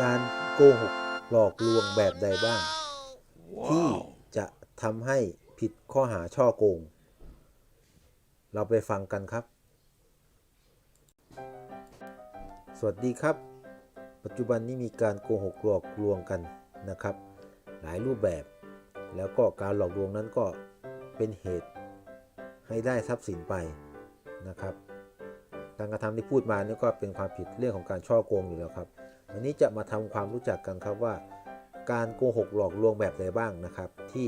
การโกหกหลอกลวงแบบใดบ้าง ที่จะทำให้ผิดข้อหาช่อโกง เราไปฟังกันครับ สวัสดีครับ ปัจจุบันนี้มีการโกหกหลอกลวงกันนะครับ หลายรูปแบบ แล้วก็การหลอกลวงนั้นก็เป็นเหตุให้ได้ทรัพย์สินไปนะครับ การกระทำที่พูดมานี่ก็เป็นความผิดเรื่องของการช่อโกงอยู่แล้วครับ วันนี้จะมาทำความรู้จักกันครับว่า การโกหกหลอกลวงแบบใดบ้างนะครับ ที่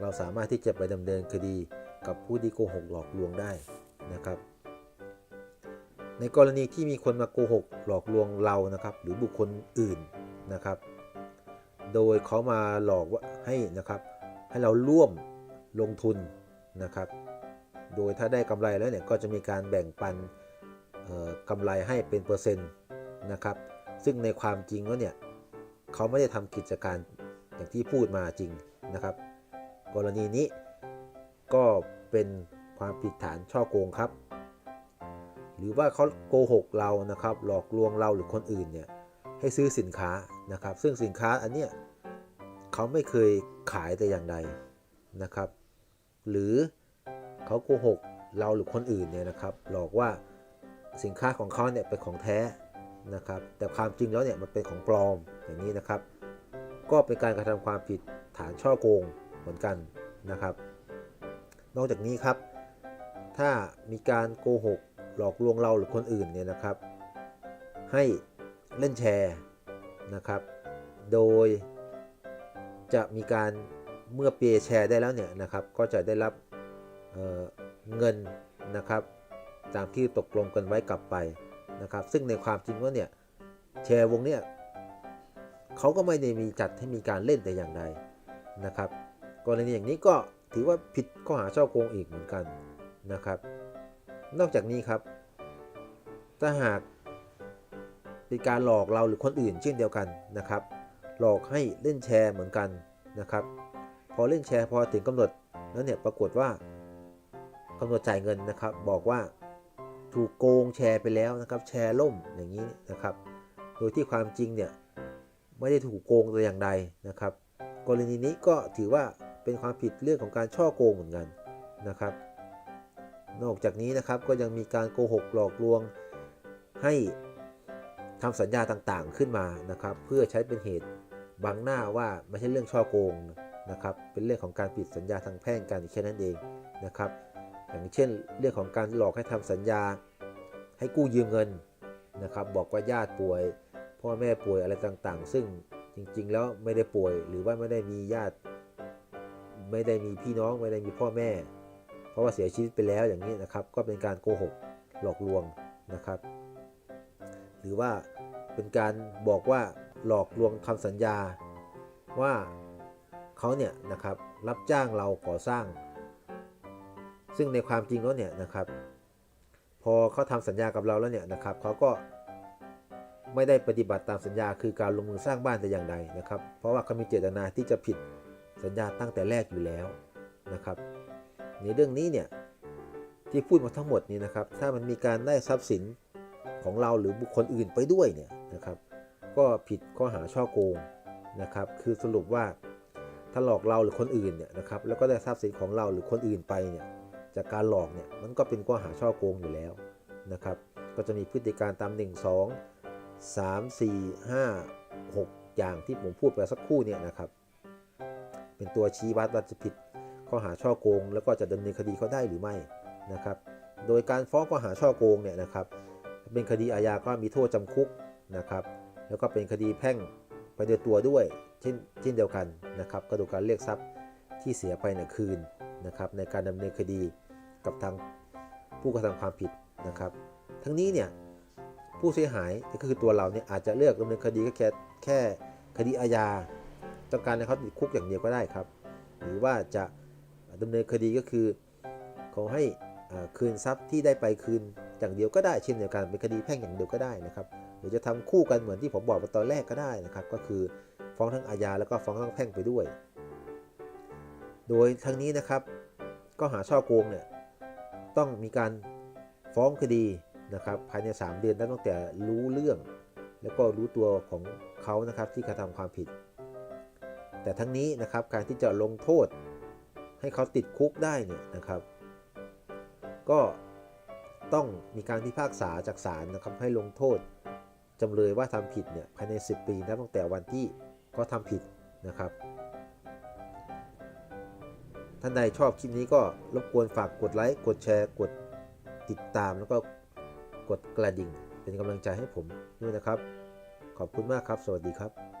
เราสามารถที่จะไปดำเนินคดีกับผู้ที่โกหกหลอกลวงได้นะครับ ในกรณีที่มีคนมาโกหกหลอกลวงเรานะครับ หรือบุคคลอื่นนะครับ โดยเขามาหลอกว่าให้นะครับ ให้เราร่วมลงทุนนะครับ โดยถ้าได้กำไรแล้วเนี่ยก็จะมีการแบ่งปันเอ่อกำไรให้เป็นเปอร์เซ็นต์นะครับ ซึ่งในความจริงแล้วเนี่ยเขาไม่ได้ทำกิจการอย่างที่พูดมาจริงนะครับ กรณีนี้ก็เป็นความผิดฐานช่อโกงครับ หรือว่าเขาโกหกเรานะครับ หลอกลวงเราหรือคนอื่นเนี่ยให้ซื้อสินค้านะครับ ซึ่งสินค้าอันเนี้ยเขาไม่เคยขายแต่อย่างใดนะครับ หรือเขาโกหกเราหรือคนอื่นเนี่ยนะครับ หลอกว่าสินค้าของเขาเนี่ยเป็นของแท้ นะครับ แต่ความจริงแล้วเนี่ยมันเป็นของปลอมอย่างนี้นะครับ ก็เป็นการกระทำความผิดฐานช่อโกงเหมือนกันนะครับ นอกจากนี้ครับ ถ้ามีการโกหกหลอกลวงเราหรือคนอื่นเนี่ยนะครับ ให้เล่นแชร์นะครับ โดยจะมีการเมื่อเปียแชร์ได้แล้วเนี่ยนะครับ ก็จะได้รับเเงินนะครับ ตามที่ตกลงกันไว้กลับไป นะครับ ซึ่งในความจริงว่าเนี่ยแชร์วงเนี่ยเขาก็ไม่ได้มีจัดให้มีการเล่นแต่อย่างใดนะครับกรณีอย่างนี้ก็ถือว่าผิดข้อหาช่อโกงอีกเหมือนกันนะครับ นอกจากนี้ครับ ถ้าหากเป็นการหลอกเราหรือคนอื่นเช่นเดียวกันนะครับ หลอกให้เล่นแชร์เหมือนกันนะครับ พอเล่นแชร์พอถึงกำหนดแล้วเนี่ยปรากฏว่ากำหนดจ่ายเงินนะครับ บอกว่า ถูกโกงแชร์ไปแล้วนะครับ แชร์ล่มอย่างนี้นะครับ โดยที่ความจริงเนี่ยไม่ได้ถูกโกงแต่อย่างใดนะครับ กรณีนี้ก็ถือว่าเป็นความผิดเรื่องของการช่อโกงเหมือนกันนะครับ นอกจากนี้นะครับก็ยังมีการโกหกหลอกลวงให้ทำสัญญาต่างๆขึ้นมานะครับ เพื่อใช้เป็นเหตุบังหน้าว่าไม่ใช่เรื่องช่อโกงนะครับ เป็นเรื่องของการผิดสัญญาทางแพ่งกันแค่นั้นเองนะครับ อย่างเช่นเรื่องของการหลอกให้ทำสัญญา ให้กู้ยืมเงินนะครับบอกว่าญาติป่วย พ่อแม่ป่วยอะไรต่างๆ ซึ่งจริงๆ แล้วไม่ได้ป่วยหรือว่าไม่ได้มีญาติ ไม่ได้มีพี่น้องไม่ได้มีพ่อแม่ เพราะว่าเสียชีวิตไปแล้วอย่างนี้นะครับ ก็เป็นการโกหกหลอกลวงนะครับ หรือว่าเป็นการบอกว่าหลอกลวงคำสัญญาว่าเขาเนี่ยนะครับรับจ้างเราก่อสร้าง ซึ่งในความจริงแล้วเนี่ยนะครับ พอเขาทำสัญญากับเราแล้วเนี่ยนะครับเขาก็ไม่ได้ปฏิบัติตามสัญญาคือการลงมือสร้างบ้านแต่อย่างใดนะครับ เพราะว่าเขามีเจตนาที่จะผิดสัญญาตั้งแต่แรกอยู่แล้วนะครับ ในเรื่องนี้เนี่ยที่พูดมาทั้งหมดนี้นะครับ ถ้ามันมีการได้ทรัพย์สินของเราหรือบุคคลอื่นไปด้วยเนี่ยนะครับ ก็ผิดข้อหาช่อโกงนะครับ คือสรุปว่าถ้าหลอกเราหรือคนอื่นเนี่ยนะครับแล้วก็ได้ทรัพย์สินของเราหรือคนอื่นไปเนี่ย จากการหลอกเนี่ยมันก็เป็นข้อหาช่อโกงอยู่แล้วนะครับก็จะมีพฤติการตาม 1 2 3 4 5 6 อย่างที่ผมพูดไปสักครู่เนี่ยนะครับ เป็นตัวชี้วัดว่าจะผิดข้อหาช่อโกง แล้วก็จะดำเนินคดีเขาได้หรือไม่นะครับ โดยการฟ้องข้อหาช่อโกงเนี่ยนะครับ เป็นคดีอาญาก็มีโทษจำคุกนะครับ แล้วก็เป็นคดีแพ่งไปในตัวด้วยเช่นเช่นเดียวกันนะครับ ก็ดูการเรียกทรัพย์ที่เสียไปในคืนนะครับในการดำเนินคดี กับทางผู้กระทำความผิดนะครับ ทั้งนี้เนี่ยผู้เสียหายก็คือตัวเราเนี่ยอาจจะเลือกดำเนินคดีแค่แค่คดีอาญาต้องการให้เขาติดคุกอย่างเดียวก็ได้ครับ หรือว่าจะดำเนินคดีก็คือขอให้คืนทรัพย์ที่ได้ไปคืนอย่างเดียวก็ได้เช่นเดียวกันเป็นคดีแพ่งอย่างเดียวก็ได้นะครับหรือจะทำคู่กันเหมือนที่ผมบอกไปตอนแรกก็ได้นะครับ ก็คือฟ้องทั้งอาญาแล้วก็ฟ้องทั้งแพ่งไปด้วย โดยทั้งนี้นะครับ ก็หาช่อโกงเนี่ย ต้องมีการฟ้องคดีนะครับภายใน 3 เดือนตั้งแต่รู้เรื่อง แล้วก็รู้ตัวของเขานะครับที่กระทำความผิด แต่ทั้งนี้นะครับการที่จะลงโทษให้เขาติดคุกได้เนี่ยนะครับ ก็ต้องมีการพิพากษาจากศาลนะครับให้ลงโทษจำเลยว่าทำผิดเนี่ยภายใน 10 ปีนับตั้งแต่วันที่เขาทำผิดนะครับ ท่านใดชอบคลิปนี้ก็รบกวนฝากกดไลค์ กดแชร์ กดติดตามแล้วก็กดกระดิ่ง เป็นกำลังใจให้ผมด้วยนะครับ ขอบคุณมากครับ สวัสดีครับ